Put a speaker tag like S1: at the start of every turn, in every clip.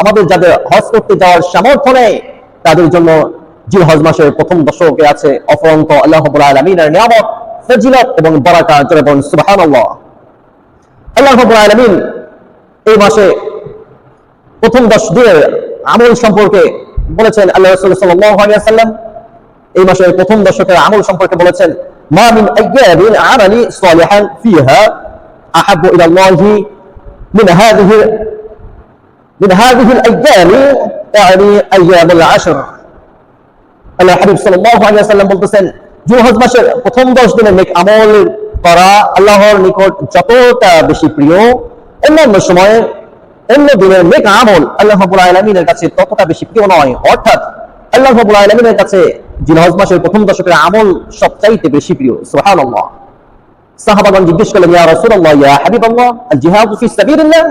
S1: আমাদের যাদের হজ করতে যাওয়ার সামর্থ্য নেই, তাদের জন্য জিল হজ মাসের প্রথম দশকে আছে অফরন্ত আল্লাহ আলামিনের নিয়ামত, ফজিলত এবং বারাকাত। জোরে বলুন, সুবহানাল্লাহ। আল্লাহ রাব্বুল আলামিন এই মাসে প্রথম দশ দিনের আমল সম্পর্কে বলেছেন আল্লাহ রাসূল আলাইহি এই মাসের প্রথম দশকের আমল সম্পর্কে বলেছেন, মা মিন আইয়ামিন আমালি সালিহান ফিহা আহাব্বু ইলা আল্লাহি মিন হাযিহি من هذه الأيام يعني أيام العشر আল্লাহ হাবিব সাল্লাল্লাহু আলাইহি ওয়াসাল্লাম বলতেছেন জুলহজ মাসের প্রথম 10 দিনের নেক আমল করা আল্লাহর নিকট যতটা বেশি প্রিয় অন্যান্য সময়ে অন্য দিনের নেক আমল আল্লাহ রাব্বুল আলামিনের কাছে ততটা বেশি প্রিয় নয় অর্থাৎ আল্লাহ রাব্বুল আলামিনের কাছে জিলহজ মাসের প্রথম দশকের আমল সবচাইতে বেশি প্রিয় সুবহানাল্লাহ সাহাবাগণ জিজ্ঞেস করলেন ইয়া রাসূলুল্লাহ ইয়া হাবিবাল্লাহ আল জিহাদু ফি সাবিলিল্লাহ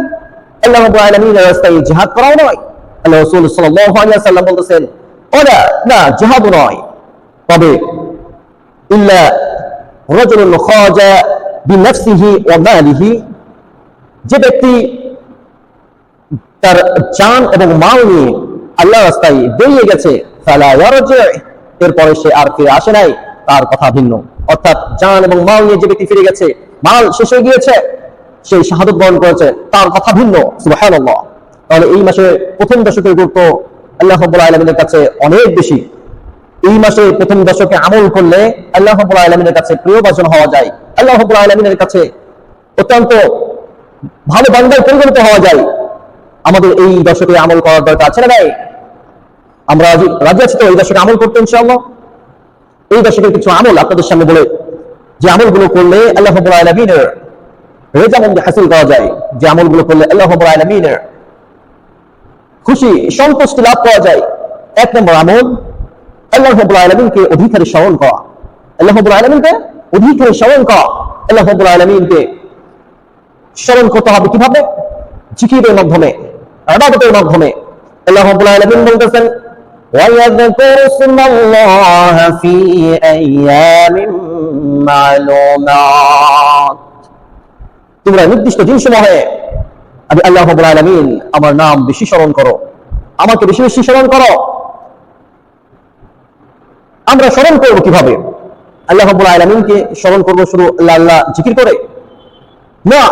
S1: আল্লাহ রাব্বুল আলামিনের রাস্তায় জিহাদ করাও নয়। আল্লাহ রাসূল সাল্লাল্লাহু আলাইহি ওয়াসাল্লাম বলতেছেন, ওলা, না, জিহাদ নয়। তবে, ইল্লা রাজুলুন খাজা বিনফসিহি ওয়া মালিহি। যে ব্যক্তি তার জান এবং মাল নিয়ে আল্লাহ রাস্তায় বেরিয়ে গেছে এরপরে সে আর ফিরে আসে নাই, তার কথা ভিন্ন। অর্থাৎ জান এবং মাল নিয়ে যে ব্যক্তি ফিরে গেছে, মাল শেষ হয়ে গিয়েছে। সেই শাহাদত বরণ করেছে, তার কথা ভিন্ন। তাহলে এই মাসে প্রথম দশকের গুরুত্ব আল্লাহ রাব্বুল আলামিনের কাছে অনেক বেশি। এই মাসে প্রথম দশকে আমল করলে আল্লাহ রাব্বুল আলামিনের কাছে প্রিয় বাজন হওয়া যায়। আল্লাহ রাব্বুল আলামিনের কাছে অত্যন্ত ভালো বান্দায় পরিগণিত হওয়া যায়। আমাদের এই দশকে আমল করার দরকার আছে না ভাই আমরা রাজি আছি তো এই দশকে আমল করতে ইনশাআল্লাহ? এই দশকের কিছু আমল আপনাদের সামনে বলে, যে আমলগুলো করলে আল্লাহ আলামিনের রেজামন্দি হাসিল করা যায় যে আমলগুলো করলে আল্লাহ রাব্বুল আলামিনের খুশি সন্তুষ্টি লাভ করা যায় এক নম্বর আমল আল্লাহ রাব্বুল আলামিনকে অধিকারী স্মরণ করা আল্লাহ রাব্বুল আলামিনকে অধিকারী স্মরণ করা আল্লাহ রাব্বুল আলামিনকে স্মরণ করতে হবে কিভাবে জিকিরের মাধ্যমে ইবাদতের মাধ্যমে আল্লাহ রাব্বুল আলামিন বলতেছেন ويذكر اسم الله في أيام معلومات তোমরা নির্দিষ্ট দিন সমূহে আমি আল্লাহ আলামিন আমার নাম বেশি স্মরণ করো। আমাকে বেশি বেশি স্মরণ করো। আমরা স্মরণ করব কীভাবে? আল্লাহ রাব্বুল আলামিনকে স্মরণ করব শুধু আল্লাহ আল্লাহ জিকির করে? না,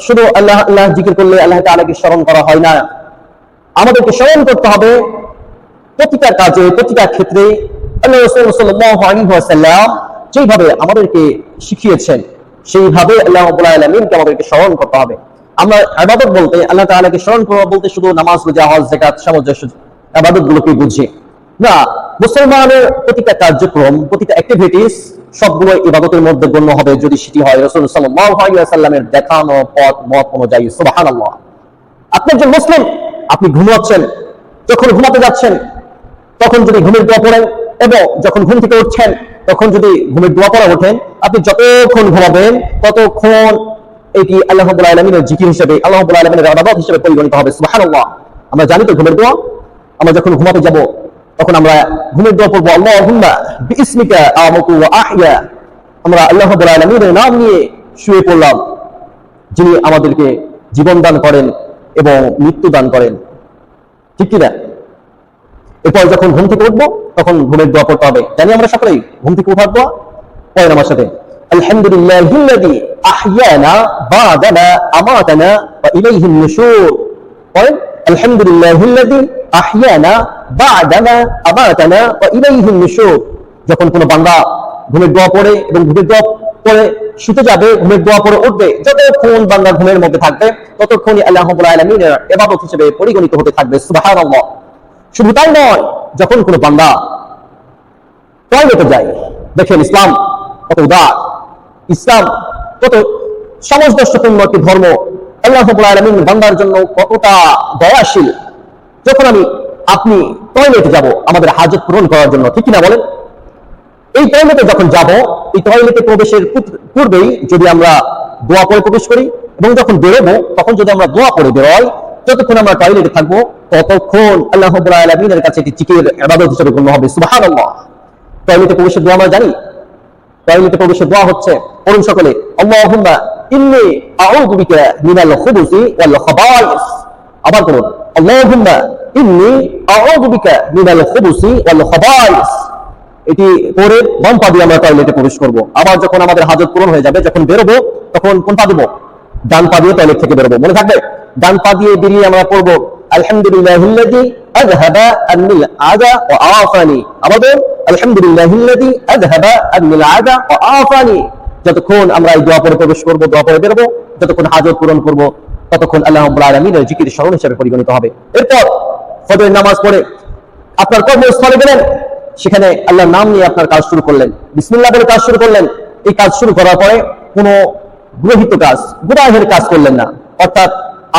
S1: শুধু আল্লাহ আল্লাহ জিকির করলে আল্লাহ তাআলাকে স্মরণ করা হয় না। আমাদেরকে স্মরণ করতে হবে প্রতিটা কাজে, প্রতিটা ক্ষেত্রে আল্লাহ রাসূল আলাইহি যেভাবে আমাদেরকে শিখিয়েছেন সেইভাবে আল্লাহ রাব্বুল আলামিনকে আমাদেরকে স্মরণ করতে হবে। আমরা ইবাদত বলতে, আল্লাহ তাআলাকে স্মরণ করা বলতে শুধু নামাজ, রোজা, হজ সামঞ্জস্য ইবাদত গুলোকে বুঝি। না, মুসলমানের প্রতিটা কার্যক্রম, প্রতিটা অ্যাক্টিভিটিস সবগুলো ইবাদতের মধ্যে গণ্য হবে যদি সেটি হয় রাসূল ওয়াসাল্লামের দেখানো পথ, মত অনুযায়ী। সুবহানাল্লাহ। আপনি একজন মুসলিম, আপনি ঘুমাচ্ছেন, যখন ঘুমাতে যাচ্ছেন, তখন যদি ঘুমের দোয়া পড়েন এবং যখন ঘুম থেকে উঠছেন, তখন যদি ঘুমের দোয়া পড়া ওঠেন, আপনি যতক্ষণ ঘুমাবেন, ততক্ষণ এটি আল্লাহ রাব্বুল আলামিনের জিকির হিসেবে, আল্লাহ রাব্বুল আলামিনের ইবাদত হিসেবে পরিগণিত হবে। সুবহানাল্লাহ। আমরা জানি তো ঘুমের দোয়া? আমরা যখন ঘুমাতে যাব, তখন আমরা ঘুমের দোয়া পড়ব, আল্লাহুম্মা বিইসমিকা আমুতু ওয়া আহইয়া। আমরা আল্লাহ রাব্বুল আলামিনের নাম নিয়ে শুয়ে পড়লাম, যিনি আমাদেরকে জীবন দান করেন এবং মৃত্যু দান করেন। ঠিক কি না এরপর যখন ঘুম থেকে উঠবো, তখন ঘুমের দোয়া পড়তে হবে। জানি আমরা সকলেই ঘুম থেকে উঠার দোয়া পড়েন আমার সাথে। আলহামদুলিল্লাহ আহয়ানা বাদানা আমাতানা ওয়া ইলাইহি নুশুর। পড়েন আলহামদুলিল্লাহ আহয়ানা বাদানা আমাতানা ওয়া ইলাইহি নুশুর। যখন কোনো বান্দা ঘুমের দোয়া পড়ে এবং ঘুমের দোয়া পড়ে শুতে যাবে, ঘুমের দোয়া পড়ে উঠবে, যতক্ষণ বান্দা ঘুমের মধ্যে থাকবে, ততক্ষণই আল্লাহ আলামিনের ইবাদত হিসেবে পরিগণিত হতে থাকবে, সুবহানাল্লাহ। শুধু তাই নয়, যখন কোনো বান্দা টয়লেটে যায়, দেখেন ইসলাম কত উদার, ইসলাম কত সমাজদর্শপূর্ণ একটি ধর্ম। আল্লাহ আলামিন বান্দার জন্য কতটা দয়াশীল। যখন আমি, আপনি টয়লেটে যাব, আমাদের হাজত পূরণ করার জন্য, ঠিক কিনা বলেন? এই টয়লেটে যখন যাব, এই টয়লেটে প্রবেশের পূর্বেই যদি আমরা দোয়া পড়ে প্রবেশ করি, এবং যখন বেরোবো, তখন যদি আমরা দোয়া পড়ে বেরোই যতক্ষণ আমরা টয়লেটে থাকব, ততক্ষণ আল্লাহ আলামিনের কাছে এটি চিকির ইবাদত হিসেবে গণ্য হবে, সুবহানাল্লাহ। টয়লেটে প্রবেশের দোয়া আমরা জানি। টয়লেটে প্রবেশের দোয়া হচ্ছে, পড়ুন সকলে ইন্নী মিনাল ওয়াল খাবাইস। আবার করুন আল্লাহুম্মা ইন্নী আউযু মিনাল ওয়াল খাবাইস। এটি পরে বাম দিয়ে আমরা টয়লেটে প্রবেশ করব। আবার যখন আমাদের হাজত পূরণ হয়ে যাবে, যখন বেরোবো, তখন কোন পা দেবো? ডান পা দিয়ে টয়লেট থেকে বেরোবো, মনে থাকবে? ডান পা দিয়ে বেরিয়ে আমরা পড়ব, আলহামদুলিল্লাহিল্লাযী আযহাবা আন্নিল আযা ওয়া আফানি। বলুন, আলহামদুলিল্লাহিল্লাযী আযহাবা আন্নিল আযা ওয়া আফানি। যতক্ষণ আমরা এই দোয়া পড়ে প্রবেশ করব দোয়া পড়ে বেরোবো, যতক্ষণ হাজত পূরণ করব, ততক্ষণ আল্লাহ আলামিনের জিকির স্মরণ হিসেবে পরিগণিত হবে। এরপর ফজরের নামাজ পড়ে আপনার কর্মস্থলে গেলেন, সেখানে আল্লাহর নাম নিয়ে আপনার কাজ শুরু করলেন। বিসমিল্লাহ বলে কাজ শুরু করলেন। এই কাজ শুরু করার পরে কোনো গ্রহিত কাজ, গুনাহের কাজ করলেন না। অর্থাৎ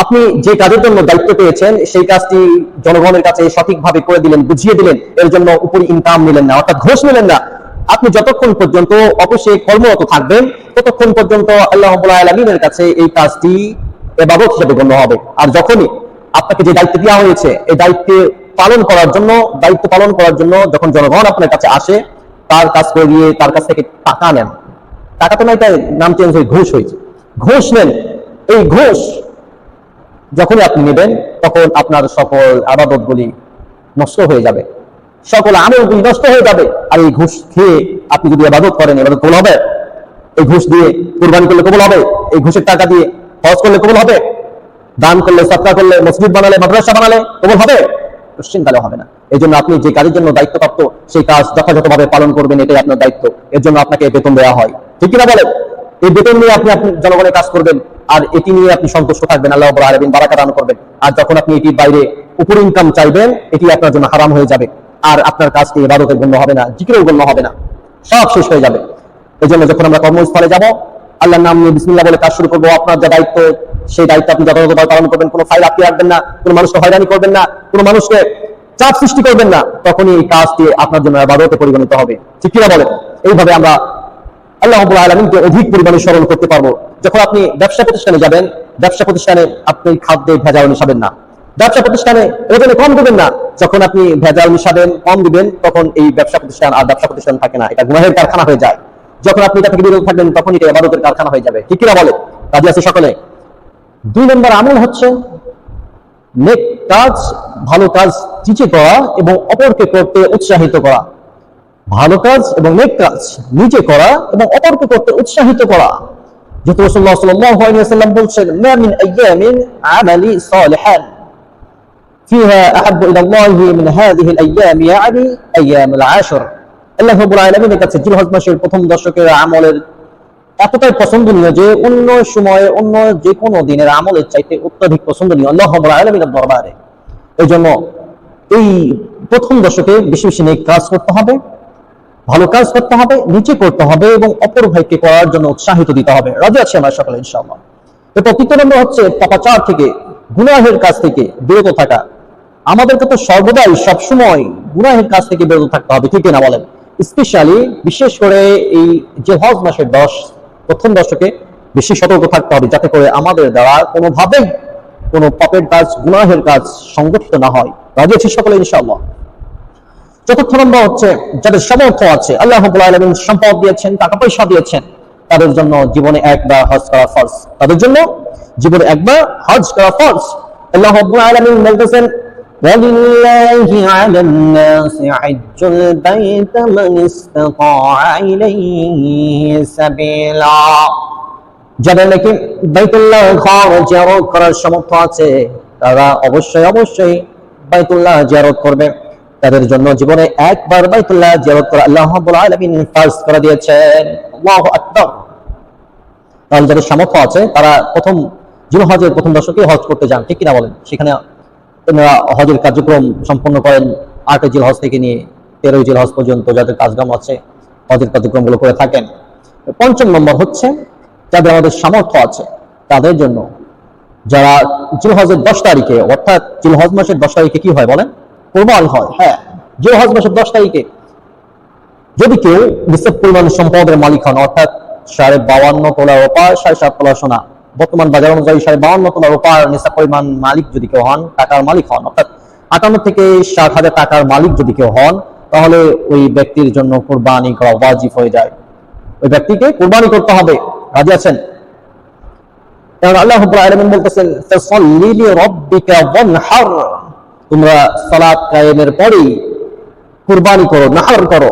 S1: আপনি যে কাজের জন্য দায়িত্ব পেয়েছেন, সেই কাজটি জনগণের কাছে সঠিকভাবে করে দিলেন, বুঝিয়ে দিলেন, এর জন্য উপরি ইনকাম নিলেন না, অর্থাৎ ঘোষ নিলেন না। আপনি যতক্ষণ পর্যন্ত অফিসে কর্মরত থাকবেন, ততক্ষণ পর্যন্ত আল্লাহ আলামিনের কাছে এই কাজটি এবাদত হিসেবে গণ্য হবে। আর যখনই আপনাকে যে দায়িত্ব দেওয়া হয়েছে, এই দায়িত্বে পালন করার জন্য, দায়িত্ব পালন করার জন্য যখন জনগণ আপনার কাছে আসে, তার কাজ করে দিয়ে তার কাছ থেকে টাকা নেন। টাকা তো না তাই নাম চেঞ্জ হয়ে ঘুষ হয়েছে। ঘুষ নেন। এই ঘুষ যখনই আপনি নেবেন, তখন আপনার সকল আবাদতগুলি নষ্ট হয়ে যাবে। সকল আমলগুলি নষ্ট হয়ে যাবে। আর এই ঘুষ খেয়ে আপনি যদি আবাদত করেন, এবাদত কবুল হবে? এই ঘুষ দিয়ে কোরবানি করলে কবুল হবে? এই ঘুষের টাকা দিয়ে খরচ করলে কবুল হবে? দান করলে সৎকা করলে, মসজিদ বানালে, মাদ্রাসা বানালে কবুল হবে? কোশ্চিনকালে হবে না। এই জন্য আপনি যে কাজের জন্য দায়িত্বপ্রাপ্ত, সেই কাজ যথাযথভাবে পালন করবেন, এটাই আপনার দায়িত্ব। এর জন্য আপনাকে বেতন দেওয়া হয়। ঠিক কিনা বলেন? এই বেতন নিয়ে আপনি আপনি জনগণের কাজ করবেন, আর এটি নিয়ে আপনি সন্তুষ্ট থাকবেন, আল্লাহ আলমিন বারাকা দান করবেন। আর যখন আপনি এটির বাইরে উপর ইনকাম চাইবেন, এটি আপনার জন্য হারাম হয়ে যাবে। আর আপনার কাজটি ইবাদতের গণ্য হবে না জিকিরেও গণ্য হবে না। সব শেষ হয়ে যাবে। এই জন্য যখন আমরা কর্মস্থলে যাব আল্লাহর নাম নিয়ে বিসমিল্লাহ বলে কাজ শুরু করব। আপনার যা দায়িত্ব, সেই দায়িত্ব আপনি যথাযথভাবে পালন করবেন। কোনো ফাইল আপনি রাখবেন না, কোনো মানুষকে হয়রানি করবেন না, কোনো মানুষকে চাপ সৃষ্টি করবেন না। তখনই এই কাজটি আপনার জন্য আবাদতে পরিগণিত হবে। ঠিক কিনা বলেন? এইভাবে আমরা আল্লাহ আলামিনকে অধিক পরিমাণে স্মরণ করতে পারব। যখন আপনি ব্যবসা প্রতিষ্ঠানে যাবেন, ব্যবসা প্রতিষ্ঠানে আপনি খাদ্যে ভেজাল মিশাবেন না। ব্যবসা প্রতিষ্ঠানে ওজনে কম দেবেন না। যখন আপনি ভেজাল মিশাবেন, কম দিবেন, তখন এই ব্যবসা প্রতিষ্ঠান আর ব্যবসা প্রতিষ্ঠান থাকে না। এটা গুনাহের কারখানা হয়ে যায়। যখন আপনি এটা থেকে বিরত থাকবেন তখন এটা ইবাদতের কারখানা হয়ে যাবে ঠিক কিনা বলে কাজে আছে সকলে দুই নম্বর আমল হচ্ছে নেক কাজ ভালো কাজ চিচে করা এবং অপরকে করতে উৎসাহিত করা ভালো কাজ এবং নেক কাজ নিজে করা এবং অপরকে করতে উৎসাহিত করা যেহেতু রাসূলুল্লাহ সাল্লাল্লাহু আলাইহি ওয়াসাল্লাম বলছেন মা মিন আইয়ামিন আমালি সালিহান فيها أحب إلى الله من هذه الأيام يعني أيام العاشر আল্লাহ কাছে মাসের প্রথম দশকের আমলের এতটাই পছন্দনীয় যে অন্য সময়ে, অন্য যে কোনো দিনের আমলের চাইতে পছন্দনীয় আল্লাহ দরবারে। এই জন্য এই প্রথম দশকে বেশি বেশি কাজ করতে হবে, ভালো কাজ করতে হবে, নিচে করতে হবে এবং অপর ভাইকে করার জন্য উৎসাহিত দিতে হবে। রাজি আছে আমরা সকলে, ইনশাআল্লাহ। তৃতীয় নম্বর হচ্ছে পাপাচার থেকে, গুনাহের কাজ থেকে বিরত থাকা। আমাদেরকে তো সর্বদাই সবসময় গুনাহের কাজ থেকে বিরত থাকতে হবে, ঠিক না বলেন? স্পেশালি বিশেষ করে এই যে হজ মাসের দশ, প্রথম দশকে বেশি সতর্ক থাকতে হবে, যাতে করে আমাদের দ্বারা কোনোভাবেই কোনো পাপের কাজ, গুনাহের কাজ সংগঠিত না হয়। রাজি আছি সকলে, ইনশাআল্লাহ। চতুর্থ নম্বর হচ্ছে, যাদের সামর্থ্য আছে, আল্লাহ আলামিন সম্পদ দিয়েছেন টাকা পয়সা দিয়েছেন, তাদের জন্য জীবনে একবার হজ করা ফরজ। তাদের জন্য জীবনে একবার হজ করা ফরজ। আল্লাহ আলামিন বলতেছেন ولله على الناس حج البيت من استطاع إليه سبيلا যাদের নাকি বাইতুল্লাহ ঘর জিয়ারত করার সামর্থ্য আছে তারা অবশ্যই অবশ্যই বাইতুল্লাহ জিয়ারত করবে তাদের জন্য জীবনে একবার বাইতুল্লাহ জিয়ারত করা আল্লাহ রাব্বুল আলামিন ফারজ করে দিয়েছেন আল্লাহু আকবার তাহলে যাদের সামর্থ্য আছে তারা প্রথম জিলহজের প্রথম দশকে হজ করতে যান ঠিক কিনা বলেন সেখানে ওনারা হজের কার্যক্রম সম্পন্ন করেন, আটই জিল হজ থেকে নিয়ে তেরোই জিল হজ পর্যন্ত যাদের কাজকাম আছে, হজের কার্যক্রমগুলো করে থাকেন। পঞ্চম নম্বর হচ্ছে, যাদের আমাদের সামর্থ্য আছে, তাদের জন্য যারা জিলহজের দশ তারিখে, অর্থাৎ জিলহজ মাসের দশ তারিখে কি হয় বলেন? কোরবান হয় হ্যাঁ। জিলহজ মাসের দশ তারিখে যদি কেউ নিশ্চিত পরিমাণ সম্পদের মালিক হন, অর্থাৎ সাড়ে বাউান্ন তোলা ওপার সাড়ে সাত তোলা সোনা বর্তমান বাজার অনুযায়ী সাড়ে বাউান্ন তোলা ওপার নিশা পরিমাণ মালিক যদি কেউ হন, টাকার মালিক হন, অর্থাৎ আটান্ন থেকে ষাট হাজার টাকার মালিক যদি কেউ হন, তাহলে ওই ব্যক্তির জন্য কোরবানি করা ওয়াজিব হয়ে যায়। ওই ব্যক্তিকে কোরবানি করতে হবে। রাজি আছেন? কারণ আল্লাহ আলামিন বলতেছেন তোমরা সালাত কায়েমের পরেই কুরবানি করো, নাহার করো।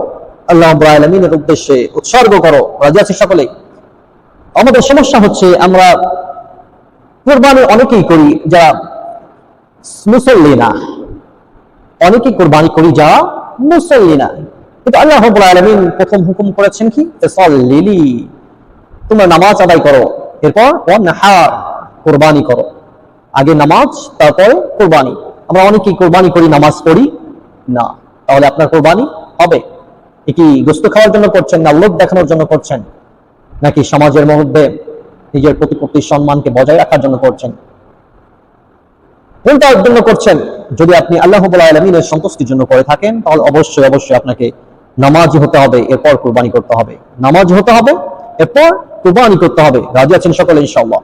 S1: আল্লাহ আলামিনের উদ্দেশ্যে উৎসর্গ করো। রাজি আছে সকলেই? আমাদের সমস্যা হচ্ছে আমরা কুরবানি অনেকেই করি যারা মুসল্লি না। অনেকেই কোরবানি করি যারা মুসল্লি না। কিন্তু আল্লাহ রাব্বুল আলামিন প্রথম হুকুম করেছেন কি? ফাসাল্লি তোমরা নামাজ আদায় করো, এরপর কোরবানি করো। আগে নামাজ, তারপর কোরবানি। আমরা অনেকেই কোরবানি করি, নামাজ পড়ি না। তাহলে আপনার কোরবানি হবে। এ কি গোস্ত খাওয়ার জন্য করছেন না লোক দেখানোর জন্য করছেন? নাকি সমাজের মধ্যে নিজের প্রতিপত্তির সম্মানকে বজায় রাখার জন্য করছেন? কোনটার জন্য করছেন। যদি আপনি আল্লাহ আলমিনের সন্তুষ্টির জন্য করে থাকেন, তাহলে অবশ্যই অবশ্যই আপনাকে নামাজ হতে হবে, এরপর কুরবানি করতে হবে। নামাজি হতে হবে, এরপর কুরবানি করতে হবে। রাজি আছেন সকলে, ইনশাআল্লাহ।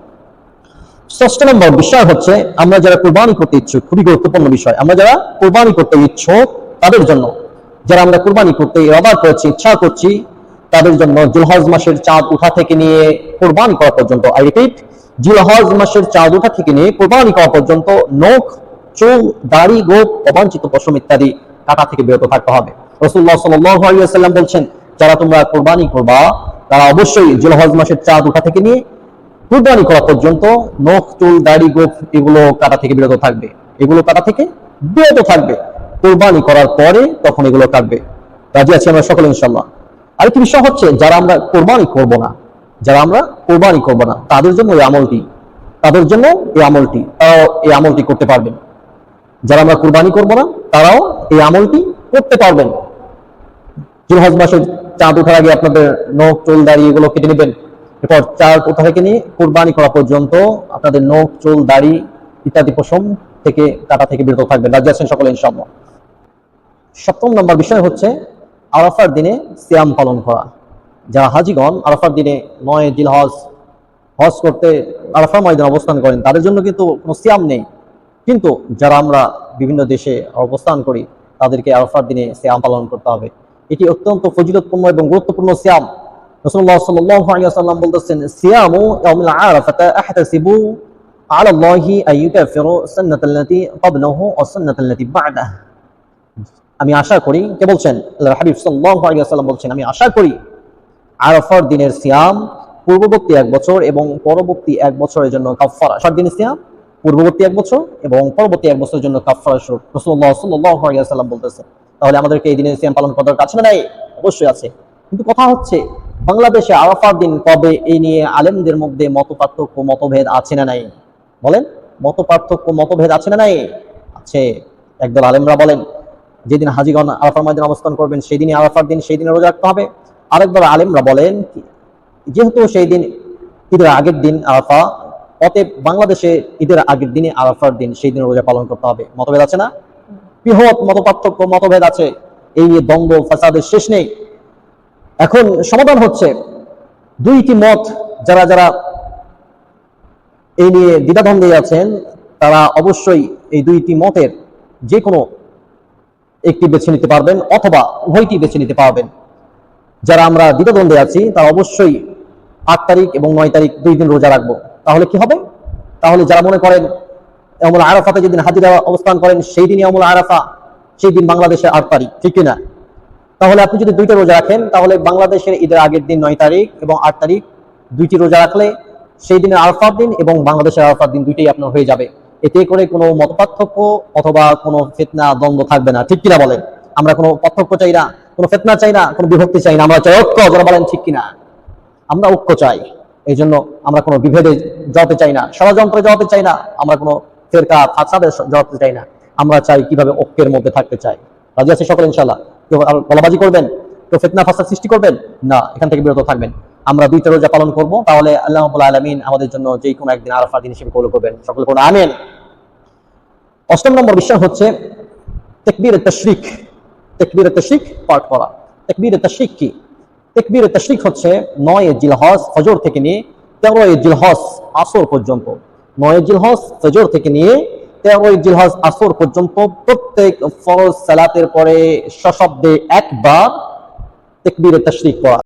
S1: ষষ্ঠ নম্বর বিষয় হচ্ছে, আমরা যারা কুরবানি করতে ইচ্ছুক, খুবই গুরুত্বপূর্ণ বিষয়। আমরা যারা কুরবানি করতে ইচ্ছুক, তাদের জন্য, যারা আমরা কুরবানি করতে ইরাদা করেছি, ইচ্ছা করছি তাদের জন্য জুলহজ মাসের চাঁদ উঠা থেকে নিয়ে কোরবানি করা পর্যন্ত। আই রিপিট জিলহজ মাসের চাঁদ উঠা থেকে নিয়ে কোরবানি করা পর্যন্ত নখ, চুল, দাড়ি, গোপ, অবাঞ্ছিত পশম ইত্যাদি কাটা থেকে বিরত থাকতে হবে। রসুল্লাহ সাল্লাম বলছেন, যারা তোমরা কোরবানি করবা, তারা অবশ্যই জিলহজ মাসের চাঁদ উঠা থেকে নিয়ে কোরবানি করা পর্যন্ত নখ, চুল, দাড়ি গোফ এগুলো কাটা থেকে বিরত থাকবে। এগুলো কাটা থেকে বিরত থাকবে। কোরবানি করার পরে তখন এগুলো কাটবে। রাজি আছি আমরা সকলে ইনশাল্লাহ আরেকটি বিষয় হচ্ছে, যারা আমরা কোরবানি করব না, যারা আমরা কোরবানি করব না, তাদের জন্য এই আমলটি, তাদের জন্য এই আমলটি, তারাও এই আমলটি করতে পারবেন। যারা আমরা কোরবানি করব না, তারাও এই আমলটি করতে পারবেন। জুলহজ মাসের চাঁদ ওঠার আগে আপনাদের নখ, চুল, দাড়ি এগুলো কেটে নেবেন। এরপর চাঁদ ওঠা থেকে নিয়ে কোরবানি করা পর্যন্ত আপনাদের নখ, চুল, দাড়ি ইত্যাদি পশম থেকে কাটা থেকে বিরত থাকবেন। রাজ্য আছেন সকলে, ইনশাআল্লাহ। সপ্তম নম্বর বিষয় হচ্ছে আরাফার দিনে সিয়াম পালন করা। যারা হাজিগণ আরাফার দিনে নয় জিল হজ হজ করতে আরাফা ময়দানে অবস্থান করেন, তাদের জন্য কিন্তু কোনো সিয়াম নেই। কিন্তু যারা আমরা বিভিন্ন দেশে অবস্থান করি, তাদেরকে আরাফার দিনে সিয়াম পালন করতে হবে। এটি অত্যন্ত ফজিলতপূর্ণ এবং গুরুত্বপূর্ণ সিয়াম। রাসূলুল্লাহ সাল্লাল্লাহু আলাইহি বলতেছেন, সিয়ামু আরাফাতা আহতাসিবু আলা আল্লাহি আইয়ুকাফিরু ক্বাবলাহু ওয়া সুন্নাতাল্লাতি বা'দাহু। আমি আশা করি, কে বলছেন? আল্লাহর হাবিব ওয়াসাল্লাম বলছেন, আমি আশা করি আরাফার দিনের সিয়াম পূর্ববর্তী এক বছর এবং পরবর্তী এক বছরের জন্য আরাফার দিনের সিয়াম পূর্ববর্তী এক বছর এবং পরবর্তী এক বছরের জন্য আলাইহি তাহলে আমাদেরকে এই দিনের সিয়াম পালন করার কাছে না? নাই অবশ্যই আছে। কিন্তু কথা হচ্ছে, বাংলাদেশে আরাফার দিন কবে এই নিয়ে আলেমদের মধ্যে মত পার্থক্য মতভেদ আছে না নাই? বলেন মত পার্থক্য মতভেদ আছে না নাই? আছে। একদল আলেমরা বলেন যেদিন হাজিগণ আরাফার ময়দানে অবস্থান করবেন সেই দিনই আরাফার দিন সেই দিনে রোজা রাখতে হবে। আরেকদল আলেমরা বলেন যেহেতু সেই দিন ঈদের আগের দিন আরাফা, অতএব বাংলাদেশে ঈদের আগের দিনে আরাফার দিন, সেই দিন রোজা পালন করতে হবে। মতভেদ আছে না? বৃহৎ মত পার্থক্য মতভেদ আছে। এই নিয়ে দ্বন্দ্ব, ফাসাদের শেষ নেই। এখন সমাধান হচ্ছে দুইটি মত যারা যারা এই নিয়ে দ্বিধাদ্বন্দ্বে আছেন, তারা অবশ্যই এই দুইটি মতের যে কোনো একটি বেছে নিতে পারবেন অথবা উভয়টি বেছে নিতে পারবেন। যারা আমরা দ্বিধাদ্বন্দ্বে আছি, তারা অবশ্যই আট তারিখ এবং নয় তারিখ দুই দিন রোজা রাখব। তাহলে কি হবে? তাহলে যারা মনে করেন অমল আরাফাতে যেদিন হাজিরা অবস্থান করেন, সেই দিনই অমল আরাফা, সেই দিন বাংলাদেশের আট তারিখ, ঠিক কিনা? তাহলে আপনি যদি দুইটা রোজা রাখেন, তাহলে বাংলাদেশের ঈদের আগের দিন নয় তারিখ এবং আট তারিখ দুইটি রোজা রাখলে সেই দিনের আরফার দিন এবং বাংলাদেশের আরফার দিন দুইটাই আপনার হয়ে যাবে। এতে করে কোনো মতপার্থক্য অথবা কোনো ফেতনা, দ্বন্দ্ব থাকবে না। ঠিক কিনা বলেন? আমরা কোনো পার্থক্য চাই না, কোনো ফেতনা চাই না, কোনো বিভক্তি চাই না। আমরা চাই ঐক্য যারা বলেন ঠিক কিনা? আমরা ঐক্য চাই এই জন্য আমরা কোনো বিভেদে জড়াতে চাই না, ষড়যন্ত্রে জড়াতে চাই না, আমরা কোনো ফেরকা ফাঁসাদের জড়াতে চাই না। আমরা চাই কীভাবে ঐক্যের মধ্যে থাকতে চাই। রাজি আছে সকল ইনশাল্লাহ কেউ গলাবাজি করবেন? কেউ ফেতনা ফাসাদ সৃষ্টি করবেন? না, এখান থেকে বিরত থাকবেন। আমরা দুইটা রোজা পালন করব। তাহলে আল্লাহ আলামিন আমাদের জন্য যে কোনো একদিন আরাফার দিন হিসেবে কবুল করবেন। সকলে কোনো আমেন। অষ্টম নম্বর বিষয় হচ্ছে তেকবীর তশরিক। তেকবীর তশরিক পাঠ করা। তেকবীর তশরিক কি? তেকবীর তশরিক হচ্ছে নয় জিলহজ ফজর থেকে নিয়ে তেরো জিলহজ আসর পর্যন্ত। নয় জিলহজ ফজর থেকে নিয়ে তেরো জিলহজ আসর পর্যন্ত প্রত্যেক ফরজ সালাতের পরে সশব্দে একবার তেকবীর তশরিক পড়া।